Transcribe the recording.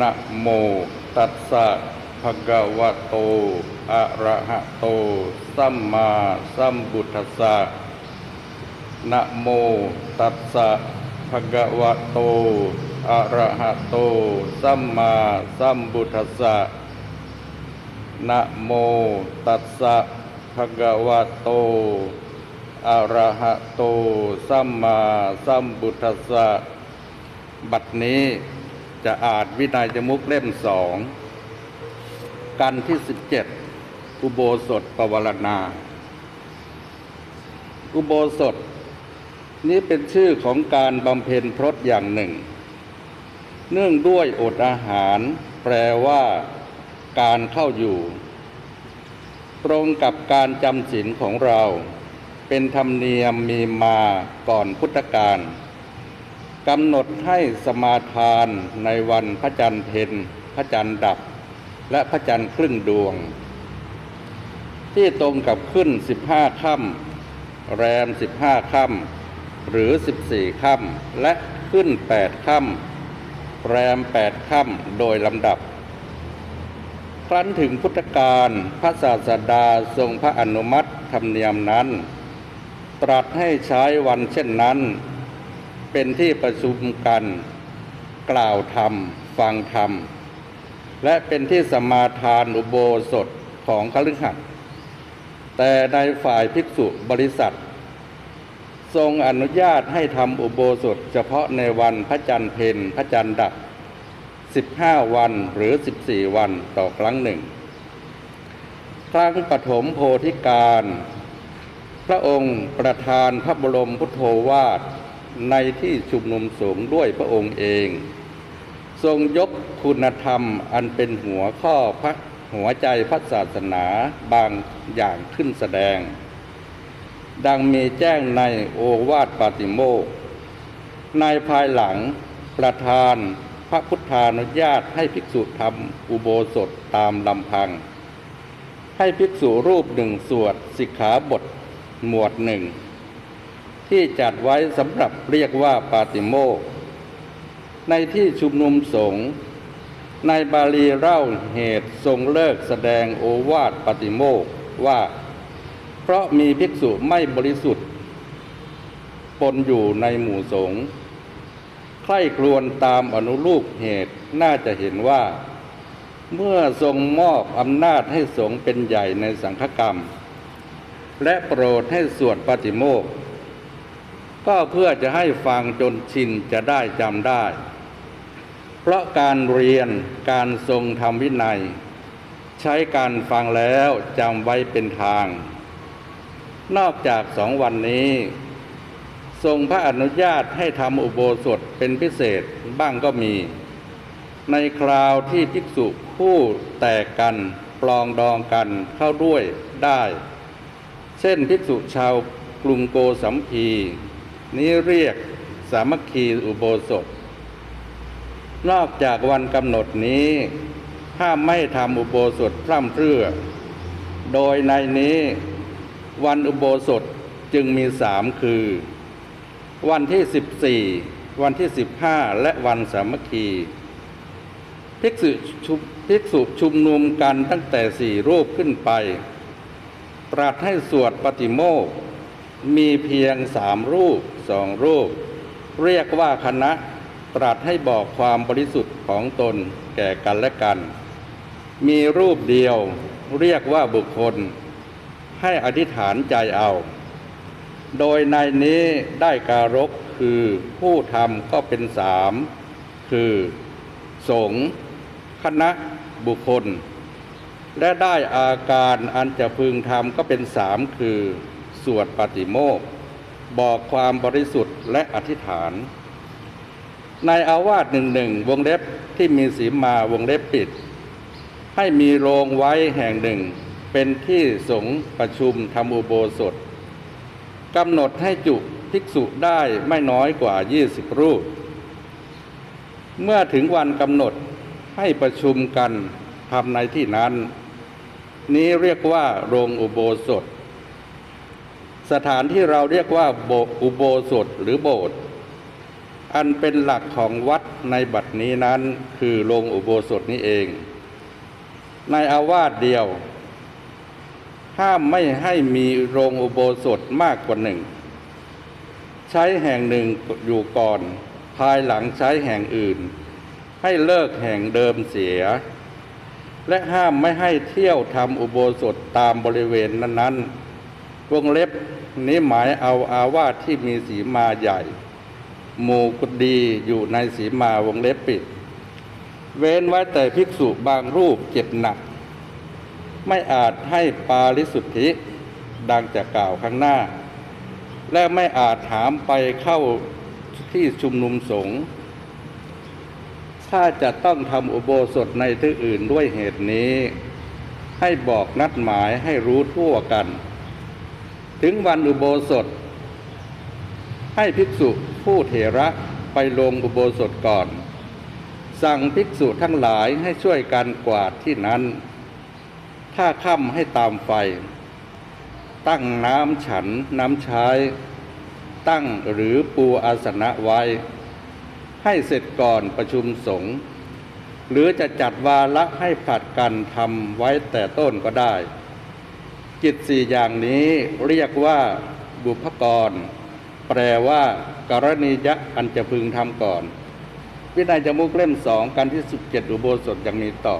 นะโมตัสสะภะคะวะโต อะระหะโต สัมมาสัมพุทธัสสะนะโมตัสสะภะคะวะโต อะระหะโต สัมมาสัมพุทธัสสะนะโมตัสสะภะคะวะโต อะระหะโต สัมมาสัมพุทธัสสะบัดนี้ จะอ่านวินัยจมุกเล่มสอง กันที่สิบเจ็ดอุโบสถปวารณา อุโบสถ นี้เป็นชื่อของการบำเพ็ญพรตอย่างหนึ่ง เนื่องด้วยอดอาหาร แปลว่าการเข้าอยู่ ตรงกับการจำศีลของเรา เป็นธรรมเนียมมีมาก่อนพุทธกาล กำหนดให้สมาทานในวันพระจันทร์เพ็ญพระจันทร์ดับ และพระจันทร์ครึ่งดวง ที่ตรงกับขึ้นสิบห้าค่ำแรมสิบห้าค่ำหรือสิบสี่ค่ำและขึ้นแปดค่ำแรมแปดค่ำโดยลำดับ ครั้นถึงพุทธกาลพระศาสดาทรงพระอนุมัติธรรมเนียมนั้น ตรัสให้ใช้วันเช่นนั้น เป็นที่ประชุมกันกล่าวธรรม ฟังธรรม และเป็นที่สมาทานอุโบสถของคฤหัสถ์แต่ในฝ่ายภิกษุบริษัท ทรงอนุญาตให้ทำอุโบสถ เฉพาะในวันพระจันทร์เพนพระจันทร์ดับ 15 วันหรือ 14 วันต่อครั้งหนึ่ง ครั้งปฐมโพธิการ พระองค์ประทานพระบรมพุทโธวาท ในที่ชุมนุมสงฆ์ด้วยพระองค์เอง ทรงยกคุณธรรมอันเป็นหัวข้อพระหัวใจพระศาสนาบางอย่างขึ้นแสดง ดังมีแจ้งในโอวาทปาติโมกในภายหลังประธานพระพุทธานุญาตให้ภิกษุทำอุโบสถตามลำพัง ให้ภิกษุรูปหนึ่งสวดสิกขาบทหมวดหนึ่ง ที่จัดไว้สำหรับเรียกว่าปาติโมกในที่ชุมนุมสงฆ์ในบาลีเล่าเหตุทรงเลิกแสดงโอวาทปาติโมกว่า เพราะมีภิกษุไม่บริสุทธิ์ ปนอยู่ในหมู่สงฆ์ใคร่ครวญตามอนุรูปเหตุน่าจะเห็นว่า เมื่อทรงมอบอำนาจให้สงฆ์เป็นใหญ่ในสังฆกรรม และโปรดให้สวดปาติโมกข์ ก็เพื่อจะให้ฟังจนชินจะได้จำได้ เพราะการเรียนการทรงธรรมวินัย ใช้การฟังแล้วจำไว้เป็นทาง นอกจากสองวันนี้ ทรงพระอนุญาตให้ทำอุโบสถเป็นพิเศษบ้างก็มี ในคราวที่ภิกษุผู้แตกกันปลองดองกันเข้าด้วยได้ เช่นภิกษุชาวกรุงโกสัมพี นี้เรียกสามัคคีอุโบสถ นอกจากวันกำหนดนี้ห้าไม่ทำอุโบสถพร่ำเพรื่อ โดยในนี้วันอุโบสถจึงมีสามคือ วันที่สิบสี่วันที่สิบห้าและวันสามัคคีภิกษุชุมภิกษุชุมนุมกันตั้งแต่สี่รูปขึ้นไป ตรัสให้สวดปฏิโมกมีเพียงสามรูป สองรูป เรียกว่าคณะตรัสให้บอกความบริสุทธิ์ของตนแก่กันและกัน มีรูปเดียวเรียกว่าบุคคล ให้อธิษฐานใจเอา โดยในนี้ได้การกคือผู้ทำก็เป็นสามคือ สงคณะบุคคล และได้อาการอันจะพึงทำก็เป็นสามคือ สวดปฏิโมกข์ บอกความบริสุทธิ์และอธิษฐาน ในอาวาสหนึ่งหนึ่งวงเล็บที่มีสีมาวงเล็บปิด ให้มีโรงไว้แห่งหนึ่ง เป็นที่สงประชุมทำอุโบสถกำหนดให้จุภิกษุได้ไม่น้อยกว่า 20 รูป เมื่อถึงวันกำหนดให้ประชุมกันทำในที่นั้น นี้เรียกว่าโรงอุโบสถ สถานที่เราเรียกว่าโบอุโบสถหรือโบสถ์อันเป็นหลักของวัดในบัดนี้นั้นคือโรงอุโบสถนี้เอง ในอาวาสเดียว ห้ามไม่ให้มีโรงอุโบสถมากกว่าหนึ่ง ใช้แห่งหนึ่งอยู่ก่อน ภายหลังใช้แห่งอื่น ให้เลิกแห่งเดิมเสีย และห้ามไม่ให้เที่ยวทำอุโบสถตามบริเวณนั้นๆ วงเล็บนี้หมายเอาอาวาสที่มีสีมาใหญ่ หมู่กุดีอยู่ในสีมาวงเล็บปิด เว้นไว้แต่ภิกษุบางรูปเจ็บหนัก ไม่อาจให้ปาริสุทธิดังจะกล่าวข้างหน้า และไม่อาจถามไปเข้าที่ชุมนุมสงฆ์ถ้าจะต้องทำอุโบสถในที่อื่นด้วยเหตุนี้ ให้บอกนัดหมายให้รู้ทั่วกัน ถึงวันอุโบสถ ให้ภิกษุผู้เถระไปลงอุโบสถก่อน สั่งภิกษุทั้งหลายให้ช่วยกันกวาดที่นั้น ถ้าค่ำให้ตามไฟ ตั้งน้ำฉันน้ำใช้ ตั้งหรือปูอาสนะไว้ ให้เสร็จก่อนประชุมสงฆ์หรือจะจัดวาระให้ผลัดกันทำไว้แต่ต้นก็ได้ กิจสี่อย่างนี้เรียกว่าบุพกร แปลว่ากรณียะอันจะพึงทำก่อน วินัยจมุกเล่มสองการที่สิบเจ็ดอุโบสถยังมีต่อ